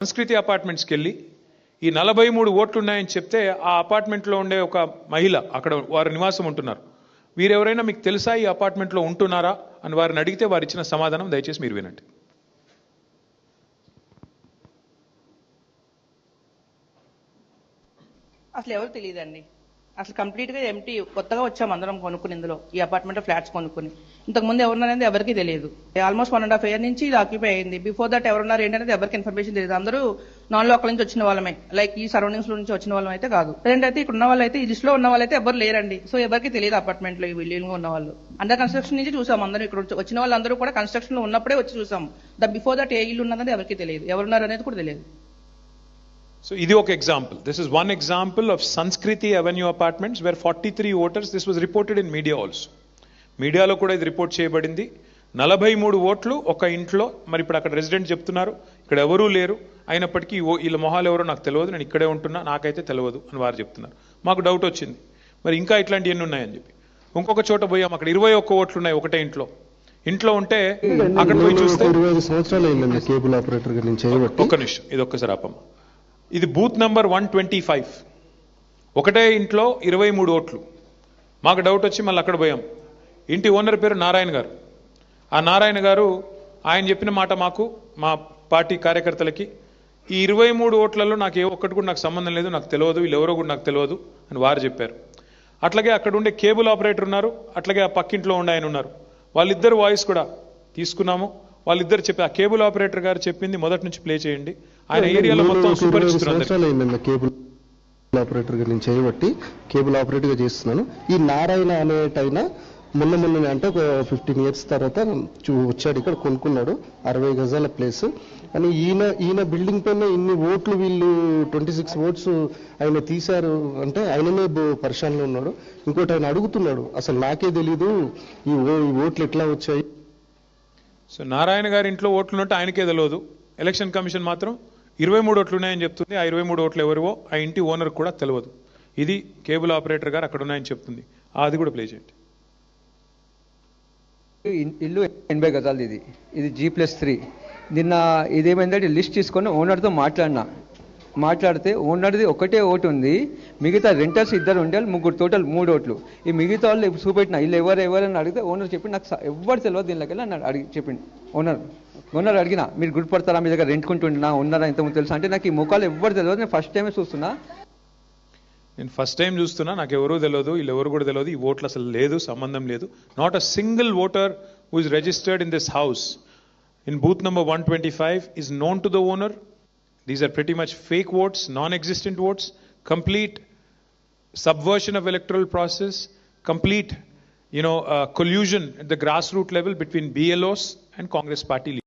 సంస్కృతి అపార్ట్మెంట్స్కి వెళ్ళి ఈ నలభై మూడు ఓట్లు ఉన్నాయని చెప్తే ఆ అపార్ట్మెంట్లో ఉండే ఒక మహిళ అక్కడ వారు నివాసం ఉంటున్నారు. వీరెవరైనా మీకు తెలుసా ఈ అపార్ట్మెంట్లో ఉంటున్నారా అని వారిని అడిగితే వారు ఇచ్చిన సమాధానం దయచేసి మీరు వినండి. అసలు ఎవరు తెలియదండి? అసలు కంప్లీట్గా ఎంటీ కొత్తగా వచ్చాం అందరం కొనుక్కుని ఇందులో ఈ అపార్ట్మెంట్ ఫ్లాట్స్ కొనుక్కుని. ఇంతకు ముందు ఎవరున్నారనేది ఎవరికి తెలియదు. Almost one and half year నుంచి ఇది ఆక్యుపై అయింది. బిఫోర్ దట్ ఎవరున్నారు ఏంటనేది ఎవరికి ఇన్ఫర్మేషన్ తెలియదు. అందరూ నాన్ లోకల్ నుంచి వచ్చిన వాళ్ళమే. లైక్ ఈ సరౌండింగ్స్లో నుంచి వచ్చిన వాళ్ళం అయితే కాదు. ప్రజెంట్ అయితే ఇక్కడ ఉన్న వాళ్ళు అయితే ఈ లిస్ట్లో ఉన్న వాళ్ళైతే ఎవరు లేరండి. సో ఎవరికి తెలియదు అపార్ట్మెంట్లో ఈ బిల్డింగ్లో ఉన్న వాళ్ళు. అండర్ కన్స్ట్రక్షన్ నుంచి చూసాం అందరూ ఇక్కడ వచ్చిన వాళ్ళందరూ కూడా కన్స్ట్రక్షన్లో ఉన్నప్పుడే వచ్చి చూసాం. ద బిఫోర్ దట్ ఏ ఇల్లు ఉన్నదని ఎవరికి తెలియదు. ఎవరున్నారు అనేది కూడా తెలియదు. సో ఇది ఒక example this is one example of Sanskriti avenue apartments where forty three voters this was reported in media also మీడియాలో కూడా ఇది రిపోర్ట్ చేయబడింది. నలభై మూడు ఓట్లు ఒక ఇంట్లో మరి ఇప్పుడు అక్కడ రెసిడెంట్ చెప్తున్నారు ఇక్కడ ఎవరూ లేరు. అయినప్పటికీ ఓ- వీళ్ళ మొహాలు ఎవరో నాకు తెలియదు నేను ఇక్కడే ఉంటున్నా నాకైతే తెలియదు అని వారు చెప్తున్నారు. మాకు డౌట్ వచ్చింది. మరి ఇంకా ఇట్లాంటివి ఎన్ని ఉన్నాయని చెప్పి. ఇంకొక చోట పోయాం అక్కడ ఇరవై ఒక్క ఓట్లు ఉన్నాయి ఒకటే ఇంట్లో. ఇంట్లో ఉంటే అక్కడ పోయి చూస్తే సంవత్సరాలు కేబుల్ ఆపరేటర్ ఒక్క నిమిషం ఇది ఒక్కసారి ఆపమ్మ. ఇది booth number one twenty five. ఒకటే ఇంట్లో ఇరవై మూడు ఓట్లు. మాకు డౌట్ వచ్చి మళ్ళీ అక్కడ పోయాం. ఇంటి ఓనర్ పేరు నారాయణ గారు. ఆ నారాయణ గారు ఆయన చెప్పిన మాట మాకు మా పార్టీ కార్యకర్తలకి ఈ ఇరవై మూడు ఓట్లలో నాకు ఏ ఒక్కటి కూడా నాకు సంబంధం లేదు నాకు తెలియదు వీళ్ళు ఎవరో కూడా నాకు తెలియదు అని వారు చెప్పారు. అట్లాగే అక్కడ ఉండే కేబుల్ ఆపరేటర్ ఉన్నారు అట్లాగే ఆ పక్కింట్లో ఉండే ఆయన ఉన్నారు. వాళ్ళిద్దరు వాయిస్ కూడా తీసుకున్నాము. వాళ్ళిద్దరు చెప్పి ఆ కేబుల్ ఆపరేటర్ గారు చెప్పింది మొదటి నుంచి ప్లే చేయండి. ఆయన ఏరియాలో మొత్తం సుపరిచితులు కేబుల్ ఆపరేటర్గా నేను చేయబట్టి కేబుల్ ఆపరేటర్గా చేస్తున్నాను. ఈ నారాయణ అనేటైన మొన్న మొన్న అంటే ఒక ఫిఫ్టీన్ ఇయర్స్ తర్వాత వచ్చాడు ఇక్కడ కొనుక్కున్నాడు అరవై గజాల ప్లేస్ అని ఈయన ఈయన బిల్డింగ్ పైన ఇన్ని ఓట్లు వీళ్ళు ట్వంటీ సిక్స్ ఓట్స్ ఆయన తీశారు అంటే ఆయననే పరిశానలో ఉన్నాడు. ఇంకోటి ఆయన అడుగుతున్నాడు అసలు నాకే తెలీదు ఈ ఓట్లు ఎట్లా వచ్చాయి? సో నారాయణ గారి ఇంట్లో ఓట్లు ఉన్నట్టు ఆయనకే తెలియదు. ఎలక్షన్ కమిషన్ మాత్రం ఇరవై మూడు ఓట్లు ఉన్నాయని చెప్తుంది. ఆ ఇరవై మూడు ఓట్లు ఎవరివో ఆ ఇంటి ఓనర్ కూడా తెలియదు. ఇది కేబుల్ ఆపరేటర్ గారు అక్కడ ఉన్నాయని చెప్తుంది. అది కూడా ప్లే చేయండి. ఇల్లు ఎనభై గజాలది ఇది. ఇది జీ ప్లస్ త్రీ నిన్న ఇదేమైందంటే లిస్ట్ తీసుకొని ఓనర్తో మాట్లాడినా. మాట్లాడితే ఓనర్ది ఒకటే ఓటు ఉంది. మిగతా రెంటర్స్ ఇద్దరు ఉండాలి ముగ్గురు టోటల్ మూడు ఓట్లు. ఈ మిగతా వాళ్ళు ఇప్పుడు చూపెట్టిన ఇల్లు ఎవరు ఎవరని అడిగితే ఓనర్ చెప్పి నాకు ఎవరు ఎవ్వరు తెలియదు దీనిలోకి వెళ్ళి అడిగి చెప్పింది ఓనర్ ఓనర్ అడిగిన మీరు గుర్తుపడతారా మీ దగ్గర రెంట్కుంటుండినా ఉన్నారా ఇంతకుముందు తెలుసా? అంటే నాకు ఈ ముఖాలు ఎవ్వరు తెలియదు నేను ఫస్ట్ టైమే చూస్తున్నా. నేను ఫస్ట్ టైం చూస్తున్నా నాకు ఎవరూ తెలియదు వీళ్ళు ఎవరు కూడా తెలియదు ఈ ఓట్లు అసలు లేదు సంబంధం లేదు. Not a single voter who is registered in this house in booth number one twenty five is known to the owner These are pretty much fake votes, non-existent votes, complete subversion of electoral process, complete you know, uh, collusion at the grassroots level between BLOs and Congress party leaders.